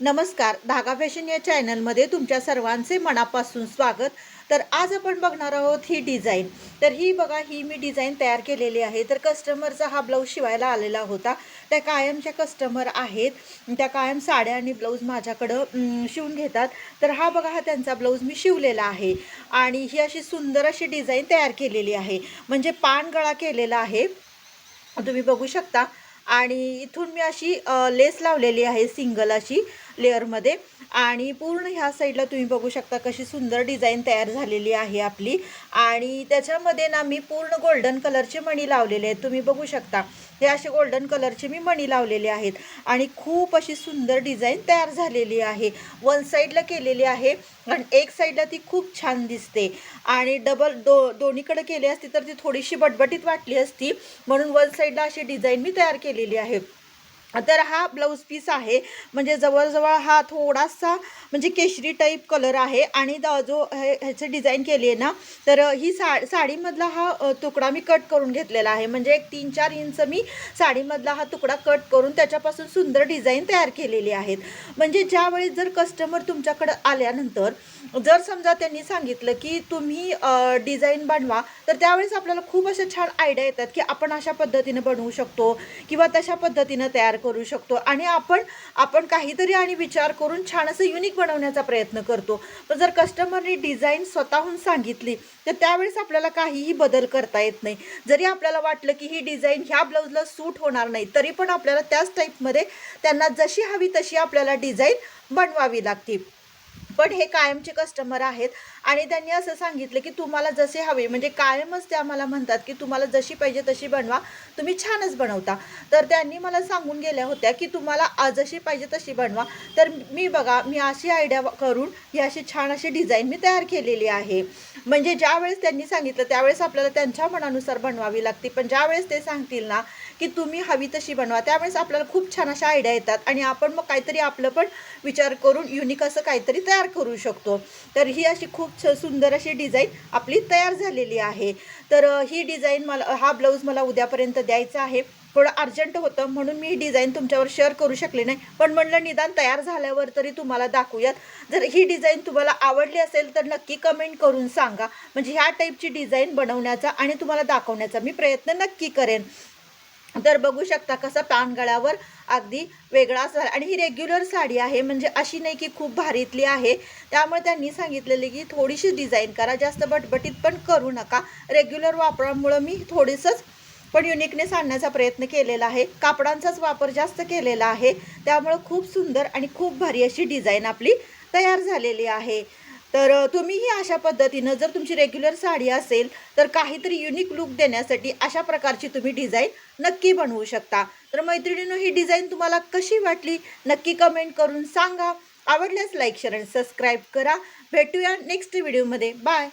नमस्कार धागा फॅशन या चॅनलमध्ये तुमच्या सर्वांचे मनापासून स्वागत. तर आज आपण बघणार आहोत ही डिझाईन. तर ही बघा ही मी डिझाईन तयार केलेली आहे. तर कस्टमरचा हा ब्लाऊज शिवायला आलेला होता. त्या कायमच्या कस्टमर आहेत. त्या कायम साड्या आणि ब्लाऊज माझ्याकडं शिवून घेतात. तर हा बघा हा त्यांचा ब्लाऊज मी शिवलेला आहे. आणि ही अशी सुंदर अशी डिझाईन तयार केलेली आहे. म्हणजे पान गळा केलेला आहे. तुम्ही बघू शकता. आणि इथून मी अशी लेस लावलेली आहे सिंगल अशी. लेअरमध्ये. आणि पूर्ण ह्या साईडला तुम्ही बघू शकता कशी सुंदर डिझाईन तयार झालेली आहे आपली. आणि त्याच्यामध्ये ना मी पूर्ण गोल्डन कलरचे मणी लावलेले आहेत. तुम्ही बघू शकता. हे असे गोल्डन कलरचे मी मणी लावलेले आहेत. आणि खूप अशी सुंदर डिझाईन तयार झालेली आहे. वन साईडला केलेली आहे आणि एक साईडला ती खूप छान दिसते. आणि डबल दो दोन्हीकडे केली असती तर ती थोडीशी बटबटीत वाटली असती. म्हणून वन साईडला अशी डिझाईन मी तयार केलेली आहे. तर हा ब्लाऊज पीस आहे. म्हणजे जवळजवळ हा थोडासा म्हणजे केशरी टाईप कलर आहे. आणि जो हे ह्याचं डिझाईन केली आहे ना तर ही सा साडीमधला हा तुकडा मी कट करून घेतलेला आहे. म्हणजे एक तीन चार इंच मी साडीमधला हा तुकडा कट करून त्याच्यापासून सुंदर डिझाईन तयार केलेली आहेत. म्हणजे ज्यावेळी जर कस्टमर तुमच्याकडं आल्यानंतर जर समजा त्यांनी सांगितलं की तुम्ही डिझाईन बनवा तर त्यावेळेस आपल्याला खूप अशा छान आयडिया येतात की आपण अशा पद्धतीनं बनवू शकतो किंवा तशा पद्धतीनं तयार करू शकतो. आणि आपण आपण काहीतरी आणि विचार करून छान असं युनिक बनवण्याचा प्रयत्न करतो. पण जर कस्टमरने डिझाईन स्वतःहून सांगितली तर त्यावेळेस आपल्याला काहीही बदल करता येत नाही. जरी आपल्याला वाटलं की ही डिझाईन ह्या ब्लाऊजला सूट होणार नाही तरी पण आपल्याला त्याच टाईपमध्ये त्यांना जशी हवी तशी आपल्याला डिझाईन बनवावी लागते. पण हे कायमचे कस्टमर आहेत. आणि त्यांनी असं सांगितलं की तुम्हाला जसे हवे म्हणजे कायमच ते आम्हाला म्हणतात की तुम्हाला जशी पाहिजे तशी बनवा. तुम्ही छानच बनवता. तर त्यांनी मला सांगून गेल्या होत्या की तुम्हाला जशी पाहिजे तशी बनवा. तर मी बघा मी अशी आयडिया करून ही अशी छान अशी डिझाईन मी तयार केलेली आहे. म्हणजे ज्यावेळेस त्यांनी सांगितलं त्यावेळेस आपल्याला त्यांच्या मनानुसार बनवावी लागते. पण ज्यावेळेस ते सांगतील ना की तुम्ही हवी तशी बनवा त्यावेळेस आपल्याला खूप छान अशा आयडिया येतात. आणि आपण मग काहीतरी आपलं पण विचार करून युनिक असं काहीतरी तयार करू शकतो. तर ही अशी खूप सुंदर अशी डिझाईन आपली तयार झालेली आहे. तर ही डिझाईन मला हा ब्लाऊज मला उद्यापर्यंत द्यायचा आहे. थोडं अर्जंट होतं म्हणून मी ही डिझाईन तुमच्यावर शेअर करू शकले नाही. पण म्हणलं निदान तयार झाल्यावर तरी तुम्हाला दाखवूयात. जर ही डिझाईन तुम्हाला आवडली असेल तर नक्की कमेंट करून सांगा. म्हणजे ह्या टाईपची डिझाईन बनवण्याचा आणि तुम्हाला दाखवण्याचा मी प्रयत्न नक्की करेन. तर बघू शकता कसा पानगळावर अगदी वेगळा असा आणि ही रेग्युलर साडी आहे म्हणजे अशी नाही की खूप भारीतली आहे. त्यामुळे त्यांनी सांगितलेले की थोडीशी डिझाईन करा जास्त बटबटीत पण करू नका. रेग्युलर वापरामुळं मी थोडीसंच पण युनिकनेस आणण्याचा प्रयत्न केलेला आहे. कापडांचाच वापर जास्त केलेला आहे. त्यामुळं खूप सुंदर आणि खूप भारी अशी डिझाईन आपली तयार झालेली आहे. तर तुम्हीही अशा पद्धतीनं जर तुमची रेग्युलर साडी असेल तर काहीतरी युनिक लुक देण्यासाठी अशा प्रकारची तुम्ही डिझाईन नक्की बनवू शकता. तर मैत्रिणीनं ही डिझाईन तुम्हाला कशी वाटली? नक्की कमेंट करून सांगा. आवडल्यास लाईक शेअर आणि सबस्क्राईब करा. भेटूया नेक्स्ट व्हिडिओमध्ये बाय